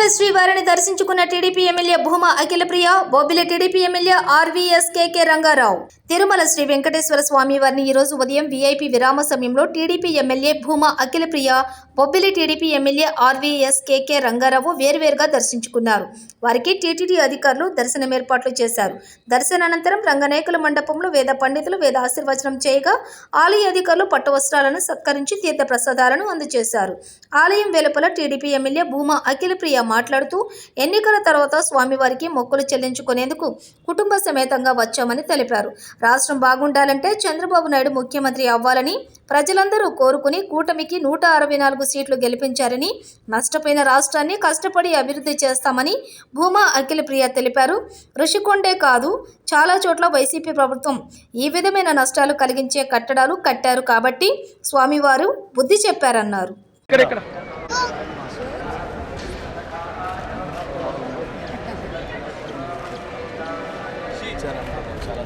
తిరుమల శ్రీవారిని దర్శించుకున్న TDP MLA Bhuma Akhilapriya Bobbili TDP MLA RVS KK Rangarao. Tirumala Shri Venkateswara స్వామి వారిని ఈ రోజు ఉదయం వీఐపీ విరామ సమయంలో TDP MLA Bhuma Akhilapriya Bobbili TDP MLA RVS KK Rangarao వేర్వేరుగా దర్శించుకున్నారు. వారికి టీటీడీ అధికారులు దర్శనం ఏర్పాట్లు చేశారు. దర్శనానంతరం రంగనాయకుల మండపంలో వేద పండితులు వేద ఆశీర్వచనం చేయగా ఆలయ అధికారులు పట్టు వస్త్రాలను సత్కరించి తీర్థ ప్రసాదాలను అందజేశారు. ఆలయం వెలుపల టీడీపీ ఎమ్మెల్యే భూమా అఖిలప్రియ మాట్లాడుతూ ఎన్నికల తర్వాత స్వామివారికి మొక్కులు చెల్లించుకునేందుకు కుటుంబ సమేతంగా వచ్చామని తెలిపారు. రాష్ట్రం బాగుండాలంటే చంద్రబాబు నాయుడు ముఖ్యమంత్రి అవ్వాలని ప్రజలందరూ కోరుకుని కూటమికి నూట అరవై నాలుగు సీట్లు గెలిపించారని నష్టపోయిన రాష్ట్రాన్ని కష్టపడి అభివృద్ధి చేస్తామని భూమా అఖిలప్రియ తెలిపారు. ఋషికొండే కాదు చాలా చోట్ల వైసీపీ ప్రభుత్వం ఈ విధమైన నష్టాలు కలిగించే కట్టడాలు కట్టారు కాబట్టి స్వామివారు బుద్ధి చెప్పారన్నారు.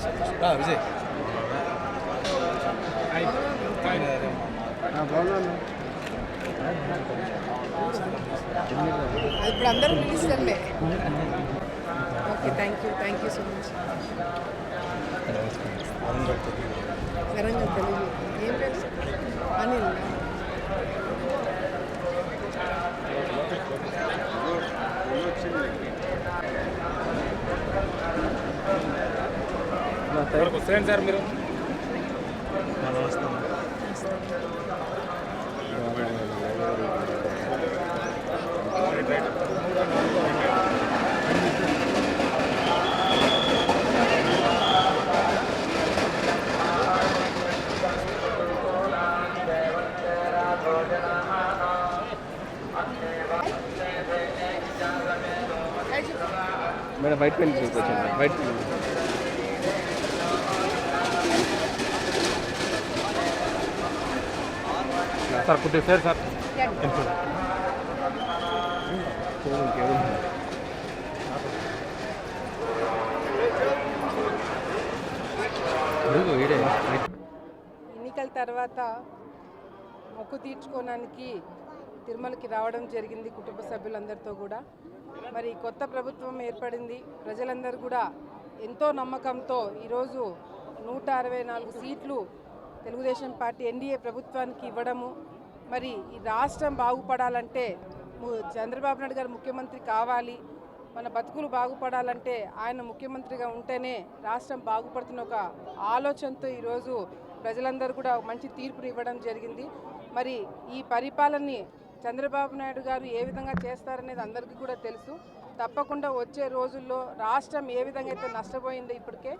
ఇక్కడ ఇక్కడ ఆ, విజయ్ ఇప్పుడు అందరూ మినిస్టర్లే okay thank you thank you so much Warangal Telugu. ఏం పేరు? ఇక్కడికి సార్ మీరు? మేడం వైట్ పెన్ తీసుకొచ్చాను. White pen. సార్ కొద్దిగా సార్ సార్ ఎన్నికల తర్వాత మొక్కు తీర్చుకోవడానికి తిరుమలకి రావడం జరిగింది కుటుంబ సభ్యులందరితో కూడా. మరి కొత్త ప్రభుత్వం ఏర్పడింది. ప్రజలందరూ కూడా ఎంతో నమ్మకంతో ఈరోజు నూట అరవై నాలుగు సీట్లు తెలుగుదేశం పార్టీ ఎన్డీఏ ప్రభుత్వానికి ఇవ్వడము మరి ఈ రాష్ట్రం బాగుపడాలంటే చంద్రబాబు నాయుడు గారు ముఖ్యమంత్రి కావాలి మన బతుకులు బాగుపడాలంటే ఆయన ముఖ్యమంత్రిగా ఉంటేనే రాష్ట్రం బాగుపడుతున్న ఒక ఆలోచనతో ఈరోజు ప్రజలందరూ కూడా మంచి తీర్పుని ఇవ్వడం జరిగింది. మరి ఈ పరిపాలనని చంద్రబాబు నాయుడు గారు ఏ విధంగా చేస్తారనేది అందరికీ కూడా తెలుసు. తప్పకుండా వచ్చే రోజుల్లో రాష్ట్రం ఏ విధంగా అయితే నష్టపోయిందో ఇప్పటికే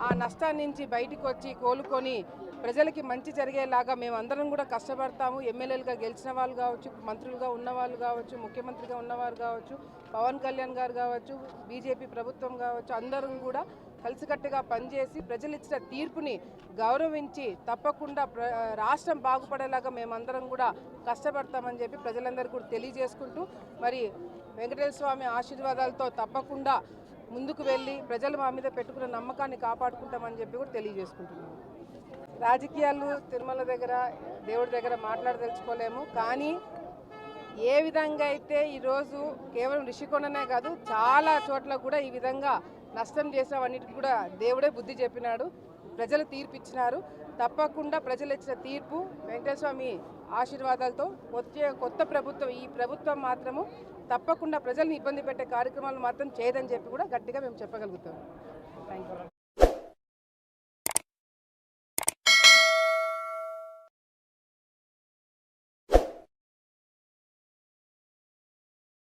ఆ నష్టాన్ని నుంచి బయటికి వచ్చి కోలుకొని ప్రజలకి మంచి జరిగేలాగా మేము అందరం కూడా కష్టపడతాము. ఎమ్మెల్యేలుగా గెలిచిన వాళ్ళు కావచ్చు మంత్రులుగా ఉన్న వాళ్ళు కావచ్చు ముఖ్యమంత్రిగా ఉన్నవారు కావచ్చు పవన్ కళ్యాణ్ గారు కావచ్చు బీజేపీ ప్రభుత్వం కావచ్చు అందరం కూడా కలిసికట్టుగా పనిచేసి ప్రజలు ఇచ్చిన తీర్పుని గౌరవించి తప్పకుండా ప్ర- రాష్ట్రం బాగుపడేలాగా మేమందరం కూడా కష్టపడతామని చెప్పి ప్రజలందరూ కూడా తెలియజేసుకుంటూ మరి వెంకటేశ్వర స్వామి ఆశీర్వాదాలతో తప్పకుండా ముందుకు వెళ్ళి ప్రజలు మా మీద పెట్టుకున్న నమ్మకాన్ని కాపాడుకుంటామని చెప్పి కూడా తెలియజేసుకుంటున్నాము. రాజకీయాలు తిరుమల దగ్గర దేవుడి దగ్గర మాట్లాడదలుచుకోలేము. కానీ ఏ విధంగా అయితే ఈరోజు కేవలం రిషికొండనే కాదు చాలా చోట్ల కూడా ఈ విధంగా నష్టం చేసినవన్నిటికి కూడా దేవుడే బుద్ధి చెప్పినాడు. ప్రజలు తీర్పు ఇచ్చినారు తప్పకుండా ప్రజలు ఇచ్చిన తీర్పు వెంకటస్వామి ఆశీర్వాదాలతో వచ్చే కొత్త ప్రభుత్వం ఈ ప్రభుత్వం మాత్రము తప్పకుండా ప్రజల్ని ఇబ్బంది పెట్టే కార్యక్రమాలు మాత్రం చేయదని చెప్పి కూడా గట్టిగా మేము చెప్పగలుగుతాం.